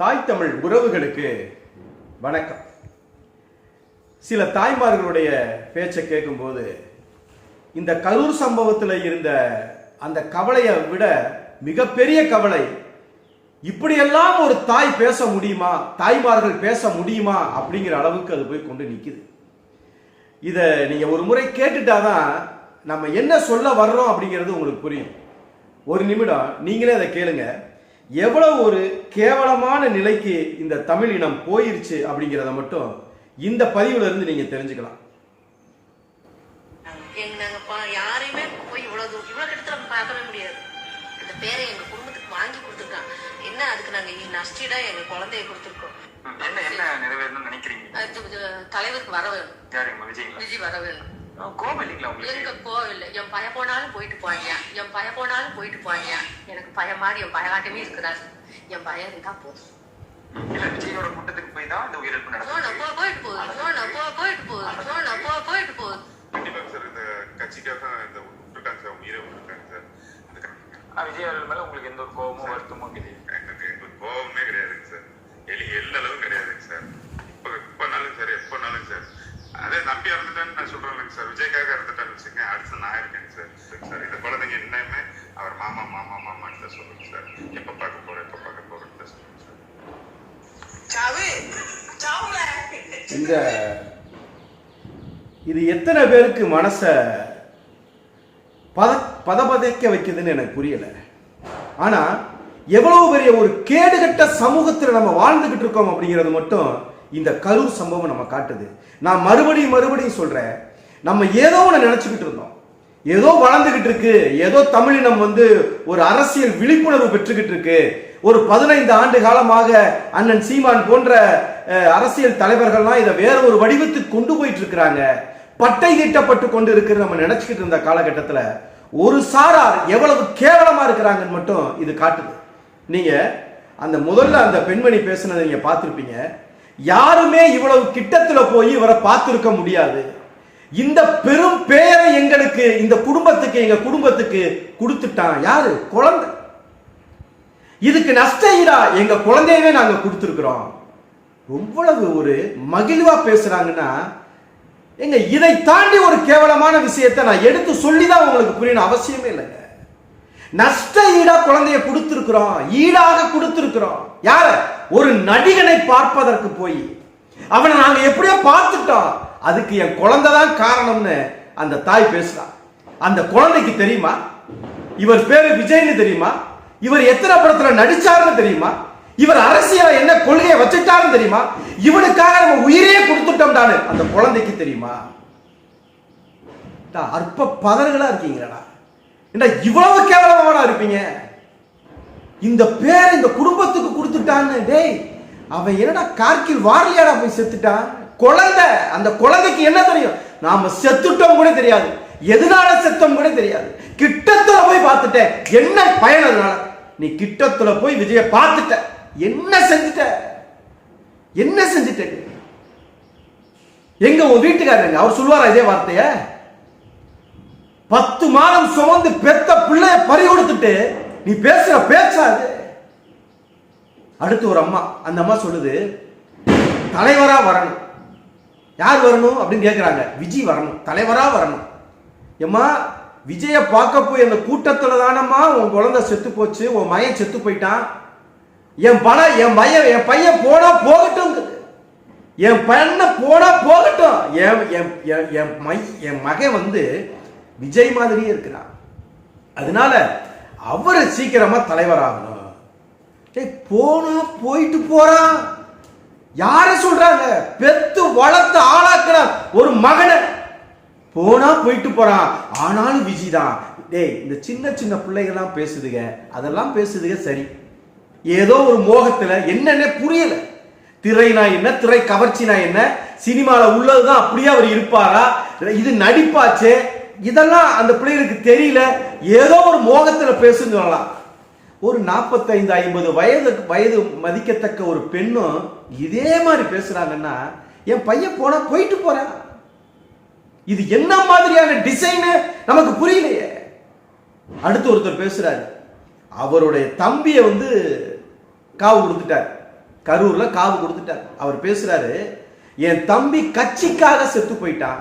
தாய் தமிழ் உறவுகளுக்கு வணக்கம். சில தாய்மார்களுடைய பேச்சை கேட்கும்போது இந்த கரூர் சம்பவத்தில் இருந்த அந்த கவலையை விட மிகப்பெரிய கவலை இப்படியெல்லாம் ஒரு தாய் பேச முடியுமா? தாய்மார்கள் பேச முடியுமா? அப்படிங்கிற அளவுக்கு அது போய் கொண்டு நிற்குது இதை நீங்கள் ஒரு முறை கேட்டுட்டாதான் நம்ம என்ன சொல்ல வர்றோம் அப்படிங்கிறது உங்களுக்கு புரியும். ஒரு நிமிடம் நீங்களே அதை கேளுங்க. எவ்வளவு ஒரு கேவலமான நிலைக்கு இந்த தமிழ் இனம் போயிருச்சு அப்படிங்கிறத மட்டும் இந்த பதிவுல இருந்து நீங்க தெரிஞ்சுக்கலாம். யாரையுமே போய் இவ்வளவு தூரம் இவ்வளவு நம்ம பார்க்கவே முடியாது. அந்த பேரை எங்க குடும்பத்துக்கு வாங்கி கொடுத்துருக்கான். என்ன அதுக்கு நாங்க நஷ்டீடா எங்க குழந்தைய கொடுத்துருக்கோம். என்ன என்ன நிறைவேறணும்னு நினைக்கிறீங்க? தலைவருக்கு வர வேணும். விஜய் வர வேணும். கோபம் இல்லைங்களா உங்களுக்கு? எங்க கோவில் என் பய போனாலும் போயிட்டு போவாங்க. என் பய போனாலும் போயிட்டு போவாங்க. எனக்கு பய மாதிரி என் பயகாட்டமே இருக்கிறாரு என் பயம் இருந்தா போதும். இல்ல விஜயோட கூட்டத்துக்கு போய் தான் இந்த உயிரிழப்பு நடந்தது போ போயிட்டு போகுது போ போயிட்டு போகுது சோனா போ போயிட்டு போகுது கண்டிப்பாக சார் இந்த கட்சிக்காக இந்த விட்டுருக்காங்க சார் உயிரை விட்டுருக்காங்க சார். விஜய் அவர்கள் மேல உங்களுக்கு எந்த ஒரு கோபமோ வருத்தமோ கிடையாது. எங்களுக்கு எங்களுக்கு கோபமே கிடையாதுங்க சார். எலி எல்ல அளவும் கிடையாதுங்க சார். இப்போ இப்போனாலும் சரி எப்போனாலும் சார். அதே நம்பி இறந்துட்டேன்னு நான் சொல்றேன்லங்க சார். விஜய்க்காக இறந்துட்டேன்னு வச்சுக்கோங்க. அடுத்து நான் இருக்கேங்க சார். சார் இந்த குழந்தைங்க இன்னுமே அவர் மாமா மாமா மாமான்னு தான் சொல்லுங்க சார். எப்போ பார்க்க போறேன் எப்போ பார்க்க போறேன்னு தான் சொல்லுங்க சார். இந்த இது எத்தனை பேருக்கு மனசை பத பதபதைக்க வைக்குதுன்னு எனக்கு புரியல. ஆனா எவ்வளவு பெரிய ஒரு கேடுகட்ட சமூகத்தில் நம்ம வாழ்ந்துகிட்டு இருக்கோம் அப்படிங்கிறது மட்டும் இந்த கரூர் சம்பவம் நம்ம காட்டுது. நான் மறுபடியும் மறுபடியும் சொல்றேன். நம்ம ஏதோ ஒன்று நினைச்சுக்கிட்டு இருந்தோம். ஏதோ வளர்ந்துகிட்டு இருக்கு. ஏதோ தமிழினம் வந்து ஒரு அரசியல் விழிப்புணர்வு பெற்றுக்கிட்டு இருக்கு. ஒரு பதினைந்து ஆண்டு காலமாக அண்ணன் சீமான் போன்ற அரசியல் தலைவர்கள்லாம் இதை வேற ஒரு வடிவத்துக்கு கொண்டு போயிட்டு இருக்கிறாங்க. பட்டை தீட்டப்பட்டு கொண்டு இருக்கிற நம்ம நினைச்சுக்கிட்டு இருந்த காலகட்டத்தில் ஒரு சாரார் எவ்வளவு கேவலமா இருக்கிறாங்கன்னு மட்டும் இது காட்டுது. நீங்க அந்த முதல்ல அந்த பெண்மணி பேசுனதை நீங்க பார்த்துருப்பீங்க. யாருமே இவ்வளவு கிட்டத்துல போய் இவரை பார்த்திருக்க முடியாது. இந்த பெரும் பேரை எங்களுக்கு இந்த குடும்பத்துக்கு எங்க குடும்பத்துக்கு கொடுத்துட்டான். யாரு? குழந்தை. இதுக்கு நஷ்ட ஈடா எங்க குழந்தையவே நாங்க கொடுத்துருக்குறோம். எவ்வளவு ஒரு மகிழ்வா பேசுறாங்கன்னா எங்க இதை தாண்டி ஒரு கேவலமான விஷயத்தை நான் எடுத்து சொல்லி தான் உங்களுக்கு புரியணும் அவசியமே இல்லைங்க. நஷ்ட ஈடா குழந்தைய கொடுத்திருக்கிறோம் ஈடாக கொடுத்திருக்கிறோம். யார? ஒரு நடிகனை பார்ப்பதற்கு போய். அவனை நாங்க எப்படியோ பார்த்துட்டோம். அதுக்கு என் குழந்தை தான் காரணம்னு அந்த தாய் பேசுறான் அந்த குழந்தைக்கு தெரியுமா? இவர் பேரு விஜய்னு தெரியுமா? இவர் எத்தனை படத்துல நடிச்சாருன்னு தெரியுமா? இவர் அரசியல என்ன கொள்கையை வச்சுட்டாருன்னு தெரியுமா? இவனுக்காக நம்ம உயிரே கொடுத்துட்டோம்டான்னு அந்த குழந்தைக்கு தெரியுமா? அற்ப பதர்களா இருக்கீங்களா என்ன இவ்வளவு கேவலமாடா இருப்பீங்க? இந்த பேர் இந்த குடும்பத்துக்கு கொடுத்துட்டான்னு டேய் அவன் என்னடா கார்கில் வாரியாடா போய் செத்துட்டான்? குழந்தை அந்த குழந்தைக்கு என்ன தெரியும்? நாம செத்துட்டோம் கூட தெரியாது. எதனால செத்தோம் கூட தெரியாது. கிட்டத்துல போய் பார்த்துட்டேன். என்ன பயன் அதனால? நீ கிட்டத்துல போய் விஜய பார்த்துட்ட. என்ன செஞ்சுட்ட? என்ன செஞ்சுட்ட எங்க உன் வீட்டுக்காரங்க அவர் சொல்லுவாரா இதே வார்த்தையை? பத்து மாதம் சுமந்து பெத்த பிள்ளைய பறி கொடுத்துட்டு நீ பேசுற பேச்சாது அடுத்து ஒரு அம்மா அந்த அம்மா சொல்லுது தலைவரா வரணும். யார் வரணும் அப்படின்னு கேட்குறாங்க விஜய் வரணும். தலைவரா வரணும். ஏம்மா விஜய பார்க்க போய் அந்த கூட்டத்துல தானம்மா உன் குழந்தை செத்து போச்சு உன் மயன் செத்து போயிட்டான். என் பணம் என் பையன் என் பையன் போனா போகட்டும். என் பையனை போனா போகட்டும். என் என் என் என் மை என் மகன் வந்து விஜய் மாதிரியே இருக்கிறார். அதனால அவர் சீக்கிரமா தலைவராகணும். போனா போயிட்டு போறா. யார சொல்றாங்க? பெத்து வளர்த்து ஆளாக்குற ஒரு மகனை. போனா போயிட்டு போறான் ஆனாலும் விஜய் தான். டேய் இந்த சின்ன சின்ன பிள்ளைகள்லாம் பேசுதுங்க அதெல்லாம் பேசுதுங்க சரி. ஏதோ ஒரு மோகத்துல என்னன்னே புரியல. திரைனா என்ன திரை கவர்ச்சினா என்ன சினிமாவில் உள்ளதுதான் அப்படியே அவர் இருப்பாரா? இது நடிப்பாச்சே? இதெல்லாம் அந்த பிள்ளைகளுக்கு தெரியல. ஏதோ ஒரு மோகத்தில் பேசுன்னு சொல்லலாம் ஒரு நாற்பத்தைந்து ஐம்பது வயது வயது மதிக்கத்தக்க ஒரு பெண்ணும் இதே மாதிரி பேசுறாங்கன்னா என் பையன் போனா போயிட்டு போகிறான் இது என்ன மாதிரியான டிசைனு? நமக்கு புரியலையே. அடுத்து ஒருத்தர் பேசுறாரு. அவருடைய தம்பியை வந்து காவு கொடுத்துட்டார். கரூர்ல காவு கொடுத்துட்டார். அவர் பேசுறாரு என் தம்பி கட்சிக்காக செத்து போயிட்டான்.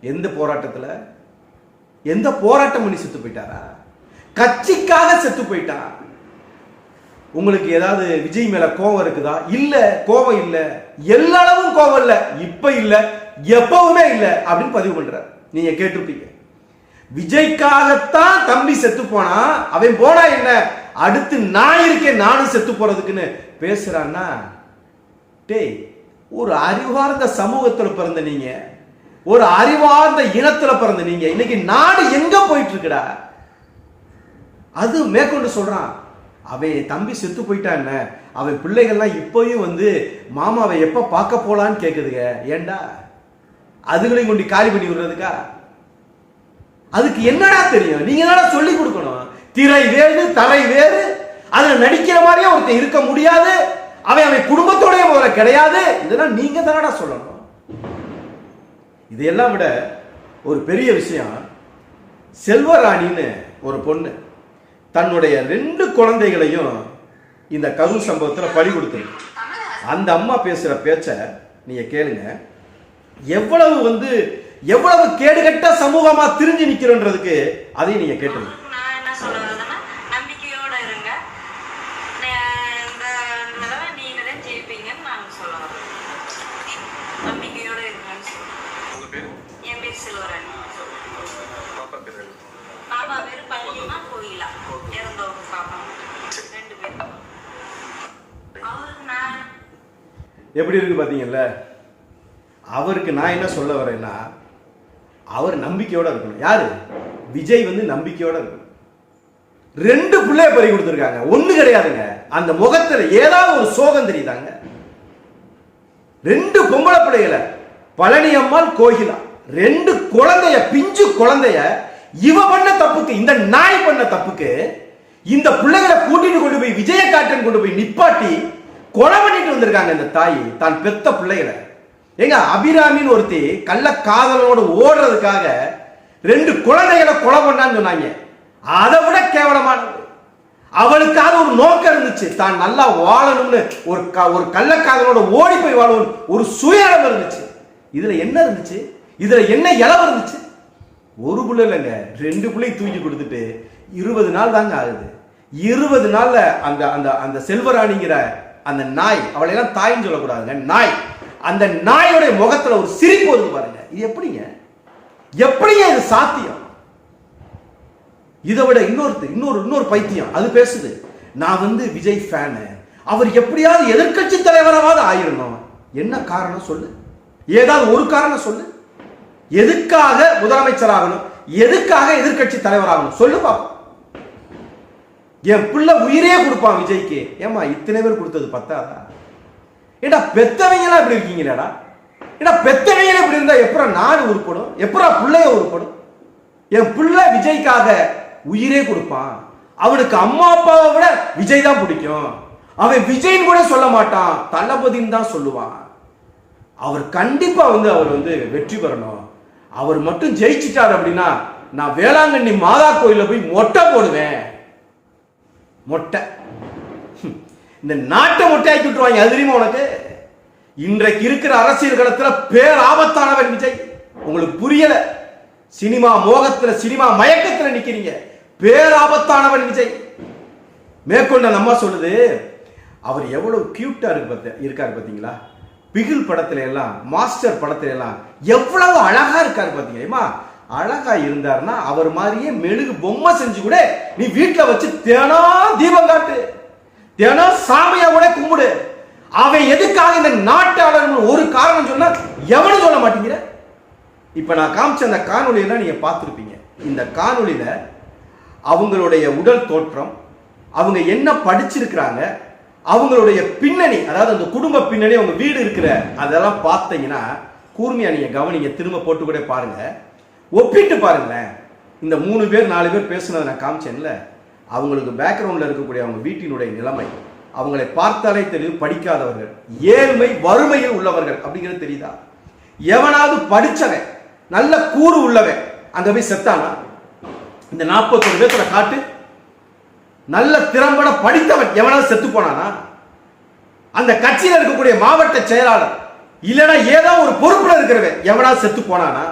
எந்த போராட்டத்துல? எந்த போராட்டம் பண்ணி செத்து போயிட்டாரா? கட்சிக்காக செத்து போயிட்டான் உங்களுக்கு ஏதாவது விஜய் மேல கோபம் இருக்குதா? இல்ல கோபம் இல்ல. அளவும் கோபம் இல்ல. இப்ப இல்ல எப்பவுமே இல்ல அப்படின்னு பதிவு பண்றார். நீங்க கேட்டிருப்பீங்க. விஜய்க்காகத்தான் தம்பி செத்து போனா அவன் போனா என்ன? அடுத்து நான் இருக்கேன் நானும் செத்து போறதுக்குன்னு பேசுறான்னா டேய் ஒரு அறிவார்ந்த சமூகத்துல பிறந்த நீங்க ஒரு அறிவார்ந்த இனத்துல பிறந்த நீங்க. இன்னைக்கு நாடு எங்க போயிட்டு இருக்குடா அது மேற்கொண்டு சொல்றான். அவன் தம்பி செத்து போயிட்டான் அவன் பிள்ளைகள்லாம் இப்போயும் வந்து மாமாவை எப்ப பார்க்க போலான்னு கேக்குதுங்க. ஏண்டா? அதுகளையும் கொண்டு காலி பண்ணி விடுறதுக்கா? அதுக்கு என்னடா தெரியும்? நீங்க என்னடா சொல்லி கொடுக்கணும்? திரை வேறு தலை வேறு. அதுல நடிக்கிற மாதிரியே ஒருத்தன் இருக்க முடியாது. அவன் அவன் குடும்பத்தோடய முதல்ல கிடையாது. இதெல்லாம் நீங்க தானடா சொல்லணும். இதையெல்லாம் விட ஒரு பெரிய விஷயம் செல்வராணின்னு ஒரு பொண்ணு தன்னுடைய ரெண்டு குழந்தைகளையும் இந்த கரூர் சம்பவத்தில் பழி கொடுத்தது. அந்த அம்மா பேசுகிற பேச்சை நீங்கள் கேளுங்க. எவ்வளவு வந்து எவ்வளவு கேடுகட்ட சமூகமாக திரிஞ்சு நிற்கிறோன்றதுக்கு அதையும் நீங்கள் கேட்டுருங்க அவங்களுக்கு நான் என்ன சொல்ல வரேன்னா நம்பிக்கையோட இருங்க நே- இந்த தடவை நீங்க தான் ஜெயிப்பீங்கன்னு நான் சொல்ல வரேன் நம்பிக்கையோட இருங்கன்னு சொல்றேன் உங்க பேரு என் பேர் செல்வராணி பாப்பா பேரு பாப்பா பேரு பள்ளியம்மா கோயிலா இறந்தவங்க பாப்பா ரெண்டு பேரும் அவருக்கு நான் எப்படி இருக்கு பார்த்தீங்கல்ல அவருக்கு நான் என்ன சொல்ல வரேன்னா அவர் நம்பிக்கையோட இருக்கணும். யாரு? விஜய் வந்து நம்பிக்கையோட இருக்கணும். ரெண்டு பிள்ளைய பறி கொடுத்துருக்காங்க. ஒண்ணு கிடையாதுங்க. அந்த முகத்துல ஏதாவது ஒரு சோகம் தெரியுதாங்க? ரெண்டு பொம்பளை பிள்ளைகளை பழனி அம்மாள் கோகிலா. ரெண்டு குழந்தைய பிஞ்சு குழந்தைய இவ பண்ண தப்புக்கு இந்த நாய் பண்ண தப்புக்கு இந்த பிள்ளைகளை கூட்டிட்டு கொண்டு போய் விஜய காட்டன் கொண்டு போய் நிப்பாட்டி கொலை பண்ணிட்டு வந்திருக்காங்க இந்த தாய் தான் பெத்த பிள்ளைகளை. ஏங்க அபிராமின்னு ஒருத்தி கள்ள காதலனோட ஓடுறதுக்காக ரெண்டு குழந்தைகளை கொலை பண்ணான்னு சொன்னாங்க. அதை விட கேவலமானது. அவளுக்காக ஒரு நோக்கம் இருந்துச்சு. தான் நல்லா வாழணும்னு ஒரு க- ஒரு கள்ளக்காதலோட ஓடி போய் வாழணும் ஒரு சுயநலம் இருந்துச்சு. இதுல என்ன இருந்துச்சு? இதுல என்ன இளவு இருந்துச்சு? ஒரு புள்ள இல்லைங்க. ரெண்டு பிள்ளையும் தூக்கி கொடுத்துட்டு இருபது நாள் தாங்க ஆகுது. இருபது நாள்ல அந்த அந்த அந்த செல்வராணிங்கிற அந்த நாய் அவளை எல்லாம் தாயின்னு சொல்லக்கூடாதுங்க நாய். அந்த நாயோடைய முகத்துல ஒரு சிரிப்பு வருது பாருங்க. இது எப்படிங்க? எப்படிங்க இது சாத்தியம்? இதை விட இன்னொரு இன்னொரு இன்னொரு பைத்தியம். அது பேசுது நான் வந்து விஜய் ஃபேனு அவர் எப்படியாவது எதிர்க்கட்சி தலைவராவது ஆயிருந்தோம் என்ன காரணம் சொல்லு? ஏதாவது ஒரு காரணம் சொல்லு? எதுக்காக முதலமைச்சர் ஆகணும்? எதுக்காக எதிர்க்கட்சி தலைவராகணும் சொல்லு பாப்போம். என் பிள்ளை உயிரே கொடுப்பான் விஜய்க்கு. ஏமா இத்தனை பேர் கொடுத்தது பத்தாதா? ஏடா பெத்தவங்கலாம் இப்படி இருக்கீங்களேடா? ஏடா பெத்தவங்களே இப்படி இருந்தா எப்பறம் நாடு உருப்படும்? எப்பறம் பிள்ளைய உருப்படும்? என் பிள்ளை விஜய்க்காக உயிரே கொடுப்பான். அவனுக்கு அம்மா அப்பாவை விட விஜய் தான் பிடிக்கும். அவன் விஜய்னு கூட சொல்ல மாட்டான். தளபதின்னு தான் சொல்லுவான். அவர் கண்டிப்பா வந்து அவர் வந்து வெற்றி பெறணும். அவர் மட்டும் ஜெயிச்சிட்டார் அப்படின்னா நான் வேளாங்கண்ணி மாதா கோயில போய் மொட்டை போடுவேன். மொட்டை. இந்த நாட்டை மொட்டையாக்கி விட்டுருவாங்க. அது தெரியுமா உனக்கு? இன்றைக்கு இருக்கிற அரசியல் களத்தில் பேர் விஜய். உங்களுக்கு புரியல? சினிமா மோகத்துல சினிமா மயக்கத்துல நிக்கிறீங்க. பேர் விஜய். மேற்கொண்ட நம்ம சொல்லுது அவர் எவ்வளவு கியூட்டா இருக்கு பார்த்த இருக்காரு பார்த்தீங்களா? பிகில் படத்துல எல்லாம் மாஸ்டர் படத்துல எல்லாம் எவ்வளவு அழகா இருக்காரு பாத்தீங்க அழகா இருந்தாருன்னா அவர் மாதிரியே மெழுகு பொம்மை செஞ்சு கூட நீ வீட்டில் வச்சு தினம் தீபம் காட்டு. தினம் சாமியா கூட கும்பிடு. அவன் எதுக்காக இந்த நாட்டாளர்கள் ஒரு காரணம் சொன்னா எவனும் சொல்ல மாட்டேங்கிற? இப்ப நான் காமிச்ச அந்த காணொலியெல்லாம் நீங்க பார்த்துருப்பீங்க. இந்த காணொலியில அவங்களுடைய உடல் தோற்றம் அவங்க என்ன படிச்சிருக்கிறாங்க அவங்களுடைய பின்னணி அதாவது அந்த குடும்ப பின்னணி அவங்க வீடு இருக்கிற அதெல்லாம் பார்த்தீங்கன்னா கூர்மையா நீங்க கவனிங்க திரும்ப போட்டு கூட பாருங்க. ஒப்பிட்டு பாருங்களேன். இந்த மூணு பேர் நாலு பேர் பேசுனதை நான் காமிச்சேன்ல அவங்களுக்கு பேக்ரவுண்டில் இருக்கக்கூடிய அவங்க வீட்டினுடைய நிலைமை அவங்களை பார்த்தாலே தெரியும் படிக்காதவர்கள் ஏழ்மை வறுமையில் உள்ளவர்கள் அப்படிங்கிறது தெரியுதா? எவனாவது படித்தவன் நல்ல கூறு உள்ளவன் அங்கே போய் செத்தானா? இந்த நாற்பத்தொரு பேர்த்துல காட்டு நல்ல திறம்பட படித்தவன் எவனாவது செத்து போனானா? அந்த கட்சியில் இருக்கக்கூடிய மாவட்ட செயலாளர் இல்லைன்னா ஏதோ ஒரு பொறுப்புல இருக்கிறவன் எவனாவது செத்து போனானா?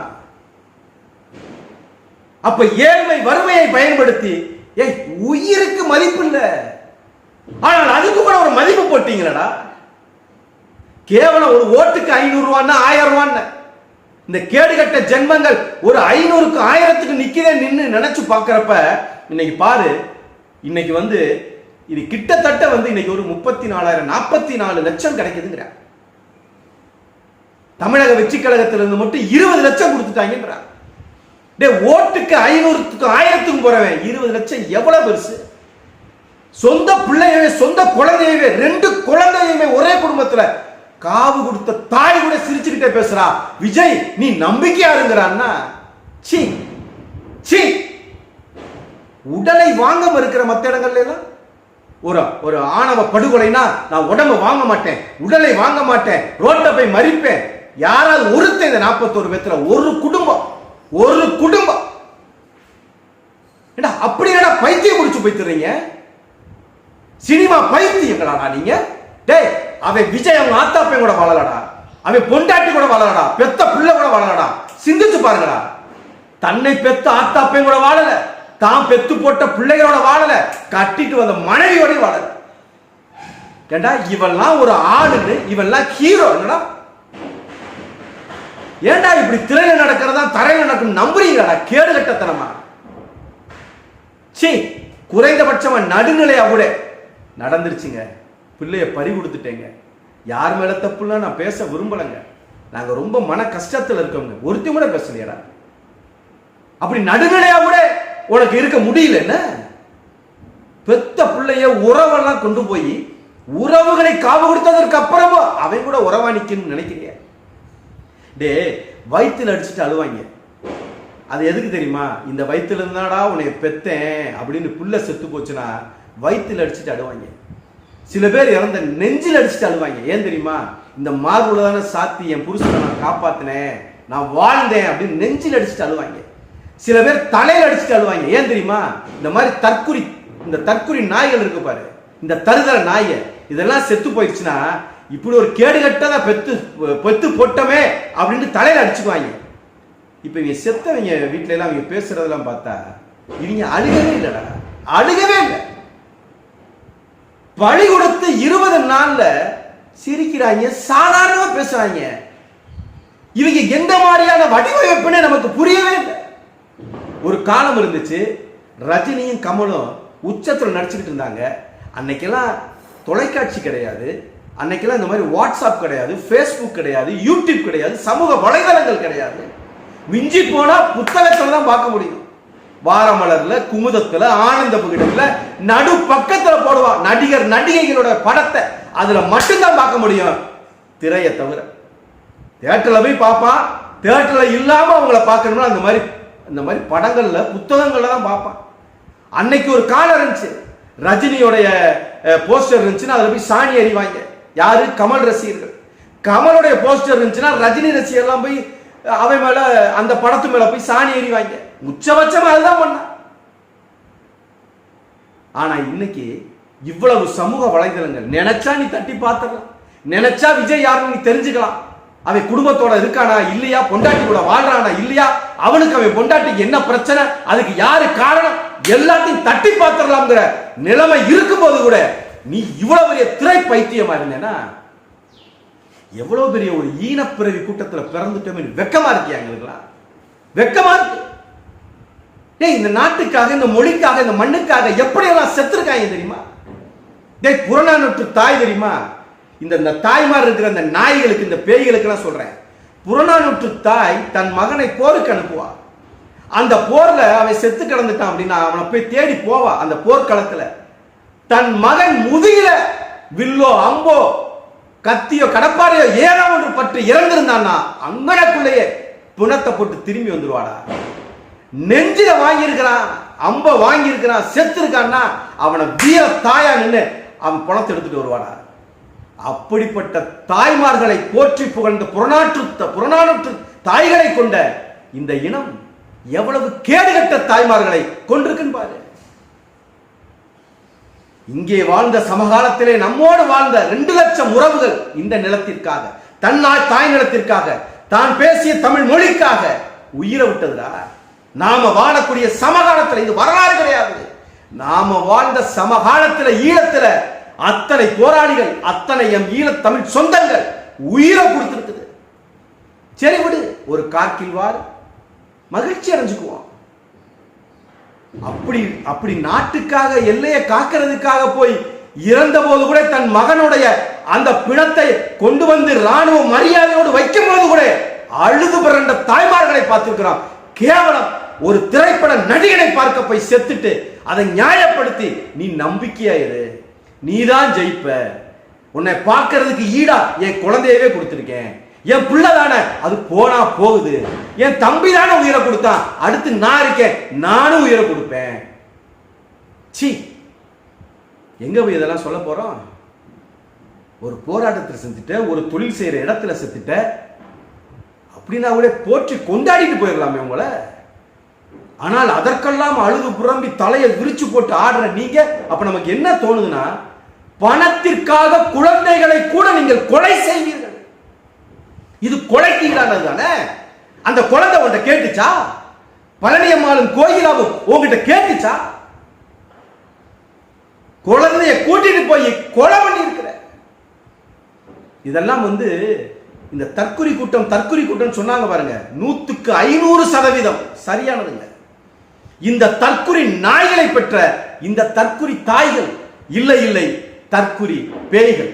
அப்ப ஏழ்மை வறுமையை பயன்படுத்தி ஏய் உயிருக்கு மதிப்பு இல்ல. ஆனால் அதுக்கு கூட ஒரு மதிப்பு போட்டீங்களடா. கேவலம் ஒரு ஓட்டுக்கு ஐநூறு ரூபான்னா ஆயிரம் ரூபான்னு. இந்த கேடுகட்ட ஜென்மங்கள் ஒரு ஐநூறுக்கு ஆயிரத்துக்கு நிக்கிறே நின்று நினைச்சு பாக்குறப்ப இன்னைக்கு பாரு இன்னைக்கு வந்து இது கிட்டத்தட்ட வந்து இன்னைக்கு ஒரு முப்பத்தி நாலாயிரம் நாற்பத்தி நாலு லட்சம் கிடைக்குதுங்கிற. தமிழக வெற்றி கழகத்திலிருந்து மட்டும் இருபது லட்சம் கொடுத்துட்டாங்கன்றான் டே ஓட்டுக்கு ஐநூறுக்கு ஆயிரத்துக்கும் போறவன் இருபது லட்சம் எவ்வளவு பெருசு? சொந்த பிள்ளையவே சொந்த குழந்தையவே ரெண்டு குழந்தையுமே ஒரே குடும்பத்துல காவு கொடுத்த தாய் கூட சிரிச்சுக்கிட்டே பேசுறா. விஜய் நீ நம்பிக்கையா இருங்கிறான்னா சி சி உடலை வாங்க மறுக்கிற மத்த இடங்கள்ல எல்லாம்? ஒரு ஒரு ஆணவ படுகொலைனா நான் உடம்பு வாங்க மாட்டேன் உடலை வாங்க மாட்டேன் ரோட்டை போய் மறிப்பேன். யாராவது ஒருத்தன் இந்த நாற்பத்தோரு பேத்துல ஒரு குடும்பம். ஒரு குடும்பம். ஏடா அப்படி என்னடா பைத்தியம் முடிச்சு போய்த்துறீங்க சினிமா பைத்தியங்களாடா நீங்க? டேய் அவன் விஜய் அவங்க ஆத்தாப்பையும் கூட வாழலடா. அவன் பொண்டாட்டி கூட வாழலடா. பெத்த பிள்ளை கூட வாழலடா. சிந்திச்சு பாருங்கடா. தன்னை பெத்த ஆத்தாப்பையும் கூட வாழல. தான் பெத்து போட்ட பிள்ளைகளோட வாழல. கட்டிட்டு வந்த மனைவியோட வாழல. ஏண்டா இவெல்லாம் ஒரு ஆளுன்னு இவெல்லாம் ஹீரோ என்னடா? ஏண்டா இப்படி திரையில நடக்கிறதா தரையில நடக்கும் நம்புறீங்களா? கேடு கட்டத்தனமா சி குறைந்தபட்சமா நடுநிலையா கூட. நடந்துருச்சுங்க. பிள்ளைய பறி கொடுத்துட்டேங்க. யார் மேல தப்புலாம் நான் பேச விரும்பலைங்க. நாங்க ரொம்ப மன கஷ்டத்துல இருக்கோங்க. ஒருத்தி கூட பேசலையடா. அப்படி நடுநிலையா கூட உனக்கு இருக்க முடியல என்ன? பெத்த பிள்ளைய உறவெல்லாம் கொண்டு போய் உறவுகளை காவு கொடுத்ததற்கு அப்புறமும் அவன் கூட உறவா நிக்கணும்னு டே வயிற்றில் அடிச்சுட்டு அழுவாங்க அது எதுக்கு தெரியுமா? இந்த வயிற்றுல இருந்தாடா உன்னை பெத்தேன் அப்படின்னு புள்ள செத்து போச்சுன்னா வயிற்றில் அடிச்சுட்டு அழுவாங்க சில பேர் இறந்த நெஞ்சில் அடிச்சுட்டு அழுவாங்க ஏன் தெரியுமா? இந்த மார்புல தானே சாத்தி என் புருஷனை நான் காப்பாத்தினேன் நான் வாழ்ந்தேன் அப்படின்னு நெஞ்சில் அடிச்சுட்டு அழுவாங்க சில பேர் தலையில் அடிச்சுட்டு அழுவாங்க ஏன் தெரியுமா? இந்த மாதிரி தற்குறி இந்த தற்குறி நாய்கள் இருக்கு பாரு. இந்த தருதர நாயை இதெல்லாம் செத்து போயிடுச்சுன்னா இப்படி ஒரு கேடு கட்டதை பெத்து பெத்து போட்டமே அப்படின்னு தலையில் அடிச்சுக்குவாங்க. இப்போ இவங்க செத்தவங்க வீட்டில எல்லாம் அவங்க பேசுறதெல்லாம் பார்த்தா இவங்க அழுகவே இல்லைடா. அழுகவே இல்லை. பழி கொடுத்து இருபது நாள்ல சிரிக்கிறாங்க சாதாரணமா பேசுறாங்க. இவங்க எந்த மாதிரியான வடிவமைப்புன்னு நமக்கு புரியவே இல்லை. ஒரு காலம் இருந்துச்சு ரஜினியும் கமலும் உச்சத்தில் நடிச்சுக்கிட்டு இருந்தாங்க. அன்னைக்கெல்லாம் தொலைக்காட்சி கிடையாது. அன்னைக்கெல்லாம் இந்த மாதிரி வாட்ஸ்அப் கிடையாது ஃபேஸ்புக் கிடையாது யூடியூப் கிடையாது சமூக வலைதளங்கள் கிடையாது. மிஞ்சி போனால் புத்தகத்தில் தான் பார்க்க முடியும். வாரமலர்ல குமுதத்துல ஆனந்த புகிடத்துல நடு பக்கத்துல போடுவா நடிகர் நடிகைகளோட படத்தை. அதுல மட்டும்தான் பார்க்க முடியும். திரையை தவிர. தேட்டரில் போய் பார்ப்பான் தேட்டரில் இல்லாம அவங்கள பார்க்கணும்னா அந்த மாதிரி இந்த மாதிரி படங்கள்ல புத்தகங்கள்ல தான் பார்ப்பான் அன்னைக்கு ஒரு காலம் இருந்துச்சு. ரஜினியோடைய போஸ்டர் இருந்துச்சுன்னா அதுல போய் சாணி அறிவாங்க யாரு? கமல் ரசிகர்கள். கமலுடைய போஸ்டர் இருந்துச்சுன்னா ரஜினி ரசிகர்லாம் போய் அவன் மேல அந்த படத்து மேல போய் சாணி எறிவாங்க உச்சபட்சமா அதுதான் பண்ண. ஆனா இன்னைக்கு இவ்வளவு சமூக வலைதளங்கள் நினைச்சா நீ தட்டி பார்த்துடலாம். நினைச்சா விஜய் யாருன்னு நீ தெரிஞ்சுக்கலாம். அவன் குடும்பத்தோட இருக்கானா? இல்லையா? பொண்டாட்டி கூட வாழ்றானா? இல்லையா? அவனுக்கு அவன் பொண்டாட்டிக்கு என்ன பிரச்சனை? அதுக்கு யாரு காரணம்? எல்லாத்தையும் தட்டி பார்த்துடலாம்ங்கிற நிலைமை இருக்கும் போது கூட நீ இவ்வளவு பெரிய திரை பைத்தியமா இருந்தேன்னா எவ்வளவு பெரிய ஒரு ஈனப்பிறவி கூட்டத்தில் பிறந்துட்டோம் வெக்கமா இருக்கியா எங்களுக்குலாம் வெக்கமா இருக்கு. டேய் இந்த நாட்டுக்காக இந்த மொழிக்காக இந்த மண்ணுக்காக எப்படியெல்லாம் செத்துருக்காங்க தெரியுமா? டேய் புறநானூற்று தாய் தெரியுமா? இந்த இந்த தாய்மார் இருக்கிற அந்த நாய்களுக்கு இந்த பேய்களுக்கெல்லாம் சொல்றேன். புறநானூற்று தாய் தன் மகனை போருக்கு அனுப்புவா. அந்த போர்ல அவன் செத்து கிடந்துட்டான் அப்படின்னா அவனை போய் தேடி போவா அந்த போர்க்களத்துல. தன் மகன் முதுகில வில்லோ அம்போ கத்தியோ கடப்பாறையோ ஏதோ ஒன்று பற்றி இறந்திருந்தான்னா அங்கனக்குள்ளேயே புணத்தை போட்டு திரும்பி வந்துருவாடா. நெஞ்சில வாங்கியிருக்கிறான் அம்ப வாங்கியிருக்கிறான் செத்து இருக்கான்னா அவனை வீர தாயா நின்று அவன் பணத்தை எடுத்துட்டு வருவாடா. அப்படிப்பட்ட தாய்மார்களை போற்றி புகழ்ந்த புறநாற்று புறநானூற்று தாய்களை கொண்ட இந்த இனம் எவ்வளவு கேடுகட்ட தாய்மார்களை கொண்டிருக்குன்னு பாரு. இங்கே வாழ்ந்த சமகாலத்திலே நம்மோடு வாழ்ந்த ரெண்டு லட்சம் உறவுகள் இந்த நிலத்திற்காக தன்னால் தாய் நிலத்திற்காக தான் பேசிய தமிழ் மொழிக்காக உயிரை விட்டதுடா. நாம வாழக்கூடிய சமகாலத்தில் இது வரலாறு கிடையாது. நாம வாழ்ந்த சமகாலத்தில் ஈழத்துல அத்தனை போராளிகள் அத்தனை எம் ஈழத்தமிழ் சொந்தங்கள் உயிரை கொடுத்துருக்குது. சரி விடு ஒரு காக்கில் வார் மகிழ்ச்சி அடைஞ்சுக்குவோம். அப்படி அப்படி நாட்டுக்காக எல்லையை காக்கிறதுக்காக போய் இறந்த போது கூட தன் மகனுடைய அந்த பிணத்தை கொண்டு வந்து ராணுவ மரியாதையோடு வைக்கும் போது கூட அழுது பிறண்ட தாய்மார்களை பார்த்திருக்கிறான். கேவலம் ஒரு திரைப்பட நடிகனை பார்க்க போய் செத்துட்டு அதை நியாயப்படுத்தி நீ நம்பிக்கையாயிரு நீதான் ஜெயிப்ப. உன்னை பார்க்கறதுக்கு ஈடா என் குழந்தையவே கொடுத்துருக்கேன். என் பிள்ளை தானே. அது போனா போகுது. என் தம்பி தானே உயிரை கொடுத்தான். அடுத்து நான் இருக்கேன். நானும் உயிரை கொடுப்பேன். சி எங்க போய் இதெல்லாம் சொல்ல போறோம்? ஒரு போராட்டத்தில் செஞ்சுட்ட ஒரு தொழில் செய்யற இடத்துல செத்துட்ட. அப்படின்னா கூட போற்றி கொண்டாடிட்டு போயிடலாமே உங்களை. ஆனால் அதற்கெல்லாம் அழுது புறம்பி தலையை விரிச்சு போட்டு ஆடுற நீங்க அப்ப நமக்கு என்ன தோணுதுன்னா பணத்திற்காக குழந்தைகளை கூட நீங்கள் கொலை செய்வீர்கள். இது கொலைக்கு ஈடானது தானே? அந்த குழந்தை உன்கிட்ட கேட்டுச்சா? பழனியம்மாளும் கோயிலாவும் உங்ககிட்ட கேட்டுச்சா? குழந்தைய கூட்டிட்டு போய் கொலை பண்ணி இருக்கிற இதெல்லாம் வந்து இந்த தற்குறி கூட்டம் தற்குறி கூட்டம் சொன்னாங்க பாருங்க. நூத்துக்கு ஐநூறு சதவீதம் சரியானதுங்க இந்த தற்குறி நாய்களை பெற்ற இந்த தற்குறி தாய்கள் இல்லை இல்லை தற்குறி பேய்கள்.